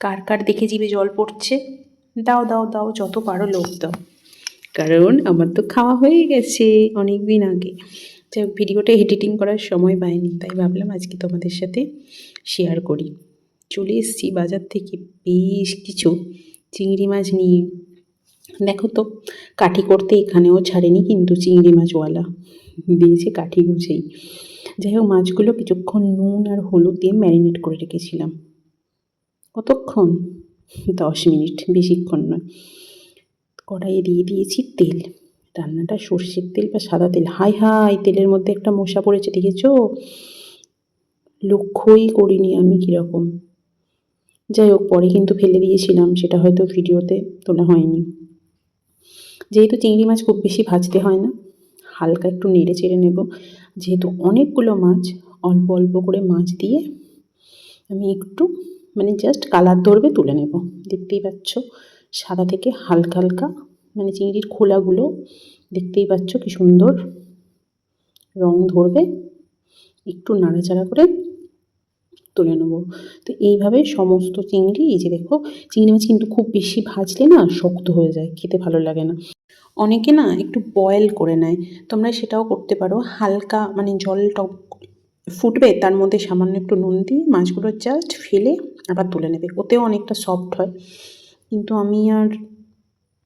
কার কার দেখে জিভে জল পড়ছে? দাও দাও দাও, যত পারো লোভ দাও। কারণ আমার তো খাওয়া হয়ে গেছে অনেক দিন আগে। যাই ভিডিওটা এডিটিং করার সময় পাইনি, তাই ভাবলাম আজকে তোমাদের সাথে শেয়ার করি। চলে এসেছি বাজার থেকে বেশ কিছু চিংড়ি মাছ নিয়ে। দেখো তো, কাঠি করতে এখানেও ছাড়েনি কিন্তু চিংড়ি মাছওয়ালা। দিয়েছে কাঠি গুছেই যাই হোক, মাছগুলো কিছুক্ষণ নুন আর হলুদ দিয়ে ম্যারিনেট করে রেখেছিলাম। কতক্ষণ? দশ মিনিট, বেশিক্ষণ নয়। কড়াইয়ে দিয়ে দিয়েছি তেল। রান্নাটা সর্ষের তেল বা সাদা তেল। হাই হাই, তেলের মধ্যে একটা মশা পড়েছে, দেখেছ? লক্ষ্যই করিনি আমি কীরকম। যাই হোক, পরে কিন্তু ফেলে দিয়েছিলাম, সেটা হয়তো ভিডিওতে তোলা হয়নি। যেহেতু চিংড়ি মাছ খুব বেশি ভাজতে হয় না, হালকা একটু নেড়ে চেড়ে নেব। যেহেতু অনেকগুলো মাছ, অল্প অল্প করে মাছ দিয়ে আমি একটু মানে জাস্ট কালার ধরবে, তুলে নেব। দেখতেই পাচ্ছ, সাদা থেকে হালকা হালকা মানে চিংড়ির খোলাগুলো, দেখতেই পাচ্ছ কি সুন্দর রং ধরবে। একটু নাড়াচাড়া করে তুলে নেব। তো এইভাবে সমস্ত চিংড়ি, এই যে দেখো, চিংড়ি মাছ কিন্তু খুব বেশি ভাজলে না শক্ত হয়ে যায়, খেতে ভালো লাগে না। অনেকে না একটু বয়েল করে নেয়, তোমরা সেটাও করতে পারো। হালকা মানে জল টক ফুটবে, তার মধ্যে সামান্য একটু নুন দিয়ে মাছগুলো জাস্ট ফেলে আবার তুলে নেবে। ওতেও অনেকটা সফট হয়। কিন্তু আমি আর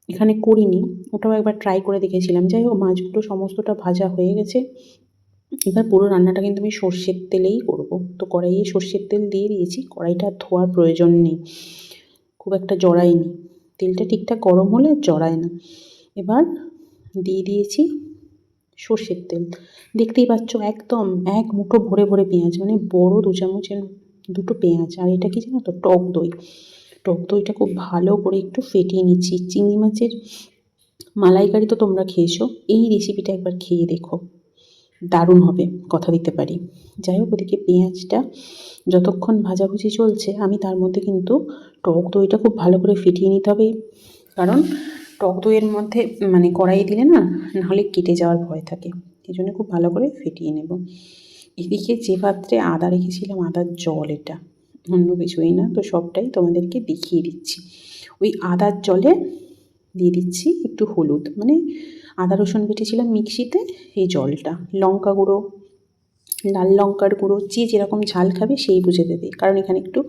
এখানে করিনি। ওটাও একবার ট্রাই করে দেখেছিলাম। যাই হোক, মাছগুলো সমস্তটা ভাজা হয়ে গেছে। এবার পুরো রান্নাটা কিন্তু আমি সর্ষের তেলেই করব। তো কড়াইয়ে সর্ষের তেল দিয়ে দিয়েছি। কড়াইটা ধোয়ার প্রয়োজন নেই। খুব একটা জড়ায়নি। তেলটা ঠিকঠাক গরম হলে জড়ায় না। এবার দিয়ে দিয়েছি সর্ষের তেল। দেখতেই পাচ্ছ একদম এক মুঠো ভরে ভরে পেঁয়াজ মানে বড় দু চামচের দুটো পেঁয়াজ, আর এটা কি জানো তো, টক দই। টক দইটা খুব ভালো করে একটু ফেটিয়ে নিচ্ছি। চিংড়ি মাছের মালাইকারি তো তোমরা খেয়েছো, এই রেসিপিটা একবার খেয়ে দেখো। দারুণ হবে, কথা দিতে পারি। যাই হোক, ওদিকে পেঁয়াজটা যতক্ষণ ভাজাভুজি চলছে, আমি তার মধ্যে কিন্তু টক দইটা খুব ভালো করে ফিটিয়ে নিতে হবে। কারণ টক দইয়ের মধ্যে মানে কড়াইয়ে দিলে না, নাহলে কেটে যাওয়ার ভয় থাকে। এই জন্য খুব ভালো করে ফিটিয়ে নেব। এদিকে যে পাত্রে আদা রেখেছিলাম, আদার জল এটা। অন্য কিছুই না, তো সবটাই তোমাদেরকে দেখিয়ে দিচ্ছি। ওই আদার জলে দিয়ে দিচ্ছি একটু হলুদ। মানে আদা রসুন বেটেছিলাম মিক্সিতে, এই জলটা। লঙ্কা গুঁড়ো লাল লঙ্কার গুঁড়ো যে যেরকম ঝাল খাবে সেই বুঝে দেবে কারণ এখানে একটু,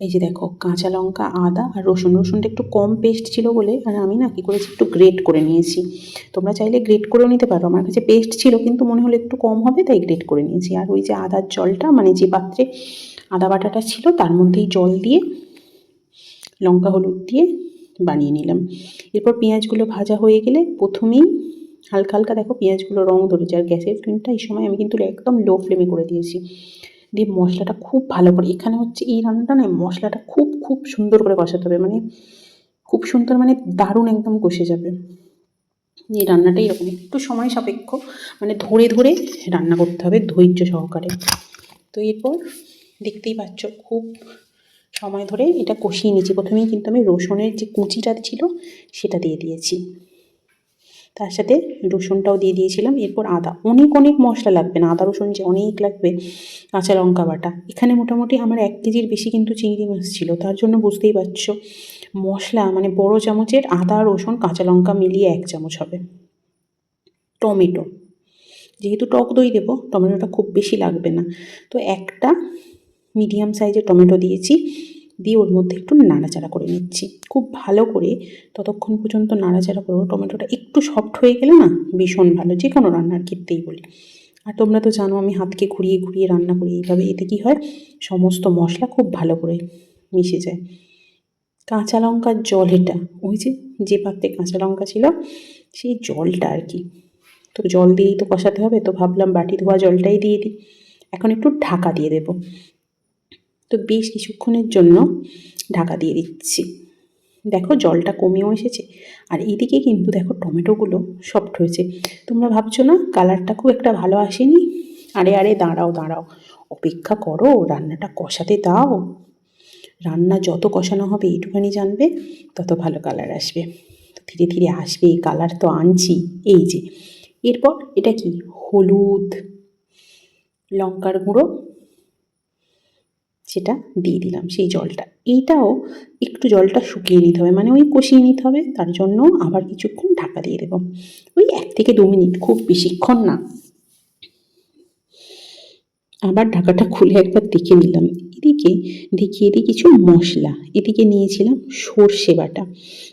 এই যে দেখো, কাঁচা লঙ্কা, আদা আর রসুন। রসুনটা একটু কম পেস্ট ছিল বলে আর আমি না কী করেছি, একটু গ্রেট করে নিয়েছি। তোমরা চাইলে গ্রেট করেও নিতে পারো। আমার কাছে পেস্ট ছিল কিন্তু মনে হলো একটু কম হবে, তাই গ্রেট করে নিয়েছি। আর ওই যে আদার জলটা মানে যে পাত্রে আদা বাটাটা ছিল, তার মধ্যেই জল দিয়ে, লঙ্কা হলুদ দিয়ে বানিয়ে নিলাম। এরপর পেঁয়াজগুলো ভাজা হয়ে গেলে প্রথমেই হালকা হালকা দেখো পেঁয়াজগুলো রং ধরেছে আর গ্যাসের ফ্লেমটা এই সময় আমি কিন্তু একদম লো ফ্লেমে করে দিয়েছি। দিয়ে মশলাটা খুব ভালো করে, এখানে হচ্ছে এই রান্নাটা না মশলাটা খুব খুব সুন্দর করে কষাতে হবে মানে খুব সুন্দর মানে দারুণ একদম কষে যাবে। এই রান্নাটা এরকম, একটু সময় সাপেক্ষ মানে ধরে ধরে রান্না করতে হবে ধৈর্য সহকারে। তো এরপর দেখতেই পাচ্ছ, খুব সময় ধরে এটা কষিয়ে নিয়েছি। প্রথমেই কিন্তু আমি রসুনের যে কুচিটা ছিল, সেটা দিয়ে দিয়েছি। তার সাথে রসুনটাও দিয়ে দিয়েছিলাম। এরপর আদা। অনেক অনেক মশলা লাগবে না। আদা, রসুন যে অনেক লাগবে, কাঁচা লঙ্কা বাটা। এখানে মোটামুটি আমার এক কেজির বেশি কিন্তু চিংড়ি মাছ ছিল। তার জন্য বুঝতেই পারছ, মশলা মানে বড় চামচের আদা, রসুন, কাঁচা লঙ্কা মিলিয়ে এক চামচ হবে। টমেটো। যেহেতু টক দই দেবো, টমেটোটা খুব বেশি লাগবে না। তো একটা মিডিয়াম সাইজের টমেটো দিয়েছি। দিয়ে ওর মধ্যে একটু নাড়াচাড়া করে নিচ্ছি। খুব ভালো করে ততক্ষণ পর্যন্ত নাড়াচাড়া করব। টমেটোটা একটু সফট হয়ে গেলে না ভীষণ ভালো, যে কোনো রান্নার ক্ষেত্রেই বলি। আর তোমরা তো জানো আমি হাতকে ঘুরিয়ে ঘুরিয়ে রান্না করি, এইভাবে এতে কী হয়? সমস্ত মশলা খুব ভালো করে মিশে যায়। কাঁচা লঙ্কার জল এটা, ওই যে যে পাত্রে কাঁচা লঙ্কা ছিল, সেই জলটা আর কি। তো জল দিয়েই তো কষাতে হবে, তো ভাবলাম বাটি ধোয়া জলটাই দিয়ে দিই। এখন একটু ঢাকা দিয়ে দেবো। তো বেশ কিছুক্ষণের জন্য ঢাকা দিয়ে দিচ্ছি। দেখো জলটা কমেও এসেছে। আর এইদিকে কিন্তু দেখো টমেটোগুলো সফট হয়েছে। তোমরা ভাবছ না কালারটা খুব একটা ভালো আসেনি? আরে আরে, দাঁড়াও দাঁড়াও। অপেক্ষা করো, রান্নাটা কষাতে দাও। রান্না যত কষানো হবে এইটুখানি জানবে, তত ভালো কালার আসবে। ধীরে ধীরে আসবে কালার তো আনছি। এই যে, এরপর এটা কি? হলুদ, লঙ্কার গুঁড়ো সেটা দিয়ে দিলাম, সেই জলটা। এইটাও একটু জলটা শুকিয়ে নিতে হবে মানে ওই কষিয়ে নিতে হবে, তার জন্য আবার কিছুক্ষণ ঢাকা দিয়ে দেবো। ওই এক থেকে দু মিনিট, খুব বেশিক্ষণ না। আবার ঢাকাটা খুলে একবার দেখে নিলাম। এদিকে দেখিয়ে দিই কিছু মশলা। এদিকে নিয়েছিলাম সর্ষে বাটা।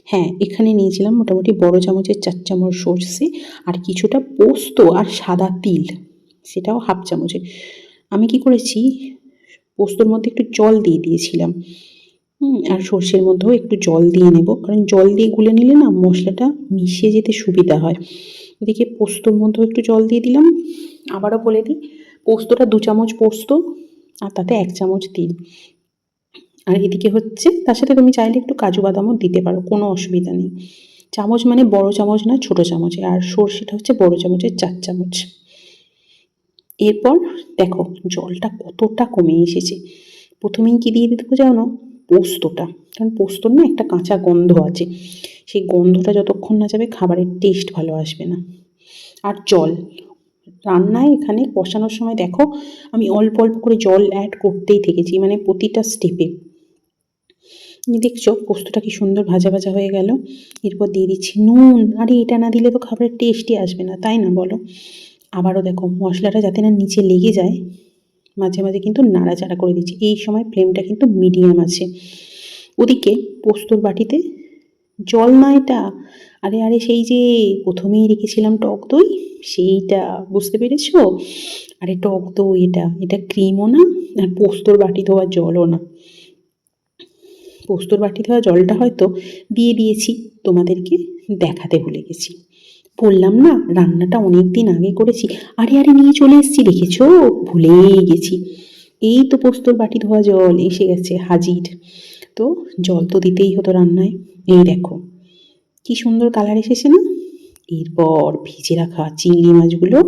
হ্যাঁ এখানে নিয়েছিলাম মোটামুটি বড় চামচের চার চামচ সর্ষে আর কিছুটা পোস্ত আর সাদা তিল। সেটাও হাফ চামচে। আমি কি করেছি পোস্তর মধ্যে একটু জল দিয়ে দিয়েছিলাম। আর সর্ষের মধ্যেও একটু জল দিয়ে নেব। কারণ জল দিয়ে গুলে নিলে না মশলাটা মিশে যেতে সুবিধা হয়। এদিকে পোস্তর মধ্যেও একটু জল দিয়ে দিলাম। আবারও বলে দিই, পোস্তটা দু চামচ পোস্ত আর তাতে এক চামচ তিল। আর এদিকে হচ্ছে, তার সাথে তুমি চাইলে একটু কাজু বাদামও দিতে পারো, কোনো অসুবিধা নেই। চামচ মানে বড় চামচ না, ছোট চামচে আর সর্ষেটা হচ্ছে বড় চামচের, চার চামচ। এরপর দেখো জলটা কতটা কমে এসেছে। প্রথমেই কি দিয়ে দিতে জানো? পোস্তটা। কারণ পোস্তর না একটা কাঁচা গন্ধ আছে। সেই গন্ধটা যতক্ষণ না যাবে খাবারের টেস্ট ভালো আসবে না। আর জল। রান্নায় এখানে কষানোর সময় দেখো, আমি অল্প অল্প করে জল অ্যাড করতেই থেকেছি মানে প্রতিটা স্টেপে দেখছ পোস্তটা কি সুন্দর ভাজা ভাজা হয়ে গেল। এরপর দিয়ে দিচ্ছি নুন। আরে এটা না দিলে তো খাবারের টেস্টই আসবে না, তাই না বলো? আবারও দেখো, মশলাটা যাতে না নিচে লেগে যায়, মাঝে মাঝে কিন্তু নাড়াচাড়া করে দিচ্ছি। এই সময় ফ্লেমটা কিন্তু মিডিয়াম আছে। ওদিকে পোস্তর বাটিতে জল না এটা? আরে আরে, সেই যে প্রথমেই রেখেছিলাম টক দই, সেইটা, বুঝতে পেরেছ? আরে, টক দই এটা এটা ক্রিমও না, আর পোস্তর বাটি ধোয়া জলও না। পোস্তর বাটি ধোয়া জলটা হয়তো দিয়ে দিয়েছি, তোমাদেরকে দেখাতে ভুলে গেছি। বললাম না, রান্নাটা অনেক দিন আগে করেছি, আরে আরে নিয়ে চলে এসেছি, দেখেছ? ভুলেই গেছি। এই তো পোস্তর বাটি ধোয়া জল এসে গেছে, হাজির। তো জল তো দিতেই হতো রান্নায়। এই দেখো, কি সুন্দর কালার এসেছে না? এরপর ভিজে রাখা চিংড়ি মাছগুলো,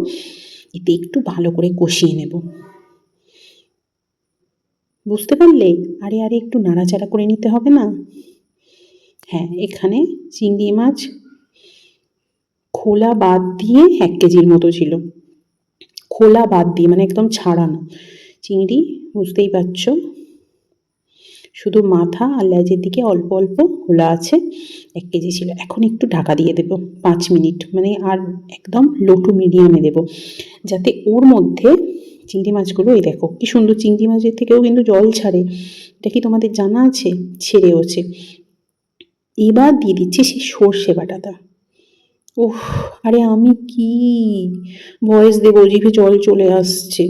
এতে একটু ভালো করে কষিয়ে নেব। বুঝতে পারলে? আরে আরে একটু নাড়াচাড়া করে নিতে হবে না? হ্যাঁ এখানে চিংড়ি মাছ খোলা বাদ দিয়ে এক কেজির মতো ছিল। খোলা বাদ দিয়ে মানে একদম ছাড়ানো। চিংড়ি, বুঝতেই পারছ? শুধু মাথা আর লেজের দিকে অল্প অল্প খোলা আছে, এক কেজি ছিল। এখন একটু ঢাকা দিয়ে দেব, পাঁচ মিনিট। মানে আর একদম লো টু মিডিয়ামে দেব, যাতে ওর মধ্যে চিংড়ি মাছগুলো, এই দেখো, কি সুন্দর চিংড়ি মাছের থেকেও কিন্তু জল ছাড়ে। এটা কি তোমাদের জানা আছে? ছেড়েওছে এবার দিয়ে দিচ্ছি সেই সর্ষে বাটাটা। ওহ আরে আমি কি? ভয়েস দেবো জিভে জল চলে আসছে।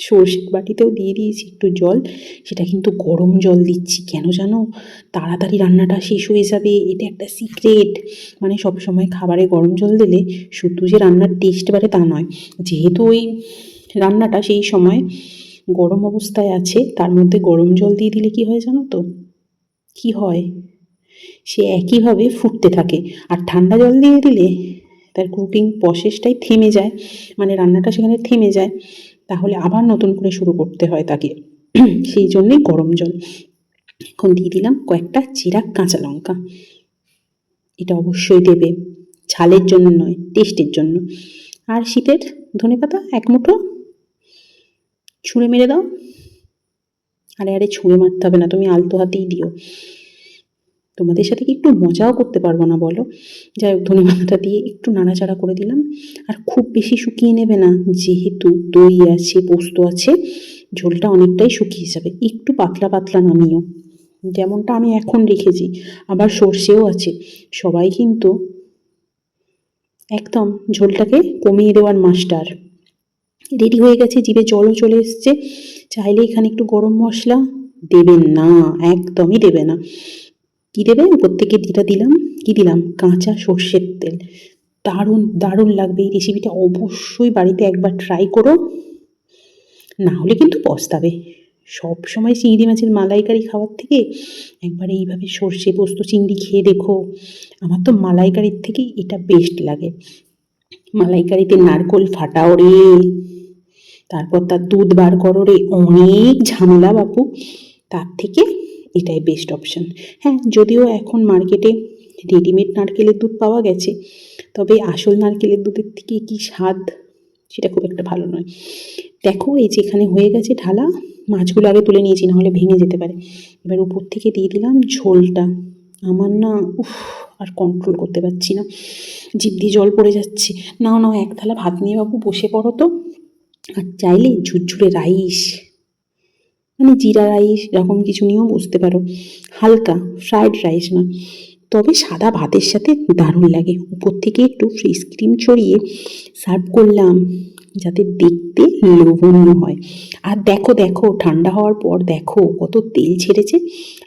সর্ষে বাটিতেও দিয়ে দিয়েছি একটু জল। সেটা কিন্তু গরম জল দিচ্ছি, কেন জানো? তাড়াতাড়ি রান্নাটা শেষ হয়ে যাবে, এটা একটা সিক্রেট মানে সব সময় খাবারে গরম জল দিলে শুধু যে রান্নার টেস্ট বাড়ে তা নয়। যেহেতু ওই রান্নাটা সেই সময় গরম অবস্থায় আছে, তার মধ্যে গরম জল দিয়ে দিলে কি হয় জানো তো? কি হয়? সে একইভাবে ফুটতে থাকে। আর ঠান্ডা জল দিয়ে দিলে তার কুকিং প্রসেসটাই থেমে যায় মানে রান্নাটা সেখানে থেমে যায়। তাহলে আবার নতুন করে শুরু করতে হয় তাকে। সেই জন্যেই গরম জল। এখন দিয়ে দিলাম কয়েকটা চিরা কাঁচা লঙ্কা। এটা অবশ্যই দেবে। ঝালের জন্য নয় টেস্টের জন্য। আর শীতের ধনেপাতা এক মুঠো। ছুঁড়ে মেরে দাও। আরে আরে, ছুঁড়ে মারতে হবে না, তুমি আলতো হাতেই দিও। তোমাদের সাথে কি একটু মজাও করতে পারব না বলো? যাই হোক, ধনে পাতাটা দিয়ে একটু নাড়াচাড়া করে দিলাম। আর খুব বেশি শুকিয়ে নেবে না, যেহেতু দই আছে, পোস্ত আছে, ঝোলটা অনেকটাই শুকিয়ে যাবে। একটু পাতলা পাতলা নামিও। যেমনটা আমি এখন রেখেছি, আবার সর্ষেও আছে। সবাই কিন্তু একদম ঝোলটাকে কমিয়ে দেওয়ার মাস্টার। রেডি হয়ে গেছে, জিভে জলও চলে এসছে। চাইলে এখানে একটু গরম মশলা দেবেন না, একদমই দেবে না। কী দেবে উপর থেকে যেটা দিলাম, কী দিলাম? কাঁচা সর্ষের তেল। দারুণ দারুণ লাগবে এই রেসিপিটা অবশ্যই বাড়িতে একবার ট্রাই করো। না হলে কিন্তু পস্তাবে। সব সময় চিংড়ি মাছের মালাইকারি খাওয়ার থেকে একবার এইভাবে সর্ষে পোস্ত, চিংড়ি খেয়ে দেখো। আমার তো মালাইকারির থেকে এটা বেস্ট লাগে। মালাইকারিতে নারকোল ফাটাও রে। তারপর তার দুধ বার করো রে। অনেক ঝামেলা বাপু। তার থেকে এটাই বেস্ট অপশান হ্যাঁ যদিও এখন মার্কেটে রেডিমেড নারকেলের দুধ পাওয়া গেছে, তবে আসল নারকেলের দুধের থেকে কি স্বাদ সেটা খুব একটা ভালো নয়। দেখো, এই যে এখানে হয়ে গেছে ঢালা, মাছগুলো আগে তুলে নিয়েছি, নাহলে ভেঙে যেতে পারে। এবার উপর থেকে দিয়ে দিলাম ঝোলটা। আমার না, উফ, আর কন্ট্রোল করতে পারছি না। জিভ দিয়ে জল পড়ে যাচ্ছে। নাও নাও, এক থালা ভাত নিয়ে বাবু, বসে পড়ো তো। আর চাইলে ঝুরঝুরে রাইস মানে জিরা রাইস, এরকম কিছু নিয়েও বুঝতে পারো। হালকা ফ্রাইড রাইস না। তবে সাদা ভাতের সাথে দারুণ লাগে। উপর থেকে একটু ফ্রেশ ক্রিম ছড়িয়ে সার্ভ করলাম, যাতে দেখতে লোভনীয় হয়। আর দেখো দেখো, ঠান্ডা হওয়ার পর দেখো, কত তেল ছেড়েছে।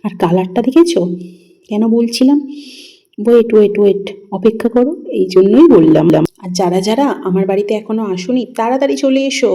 আর কালারটা দেখেছ? কেন বলছিলাম? ওয়েট ওয়েট ওয়েট অপেক্ষা করো, এই জন্যই বললাম। আর যারা যারা আমার বাড়িতে এখনও আসোনি, তাড়াতাড়ি চলে এসো।